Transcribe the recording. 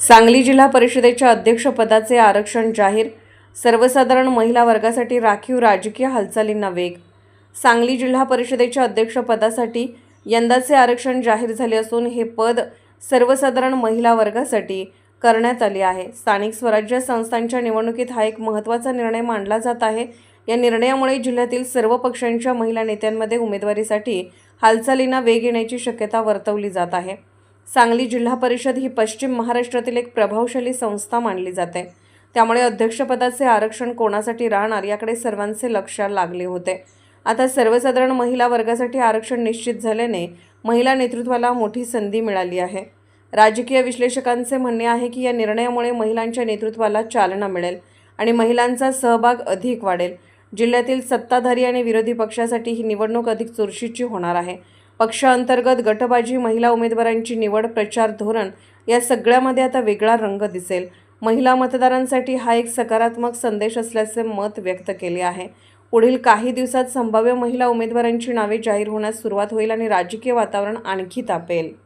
सांगली जिल्हा परिषदेच्या अध्यक्षपदाचे आरक्षण जाहीर. सर्वसाधारण महिला वर्गासाठी राखीव राजकीय हालचालींना वेग. सांगली जिल्हा परिषदेच्या अध्यक्षपदासाठी यंदाचे आरक्षण जाहीर झाले असून हे पद सर्वसाधारण महिला वर्गासाठी करण्यात आले आहे. स्थानिक स्वराज्य संस्थांच्या निवडणुकीत हा एक महत्त्वाचा निर्णय मानला जात आहे. या निर्णयामुळे जिल्ह्यातील सर्व पक्षांच्या महिला नेत्यांमध्ये उमेदवारीसाठी हालचालींना वेग येण्याची शक्यता वर्तवली जात आहे. सांगली जिल्हा परिषद ही पश्चिम महाराष्ट्रातील एक प्रभावशाली संस्था मानली जाते. त्यामुळे अध्यक्षपदाचे आरक्षण कोणासाठी राहणार याकडे सर्वांचे लक्ष लागले होते. आता सर्वसाधारण महिला वर्गासाठी आरक्षण निश्चित झाल्याने महिला नेतृत्वाला मोठी संधी मिळाली आहे. राजकीय विश्लेषकांचे म्हणणे आहे की या निर्णयामुळे महिलांच्या नेतृत्वाला चालना मिळेल आणि महिलांचा सहभाग अधिक वाढेल. जिल्ह्यातील सत्ताधारी आणि विरोधी पक्षासाठी ही निवडणूक अधिक चुरशीची होणार आहे. पक्षांतर्गत गटबाजी महिला उमेदवारांची निवड प्रचार धोरण या सगळ्यामध्ये आता वेगळा रंग दिसेल. महिला मतदारांसाठी हा एक सकारात्मक संदेश असल्याचे मत व्यक्त केले आहे. पुढील काही दिवसात संभाव्य महिला उमेदवारांची नावे जाहीर होण्यास सुरुवात होईल आणि राजकीय वातावरण आणखी तापेल.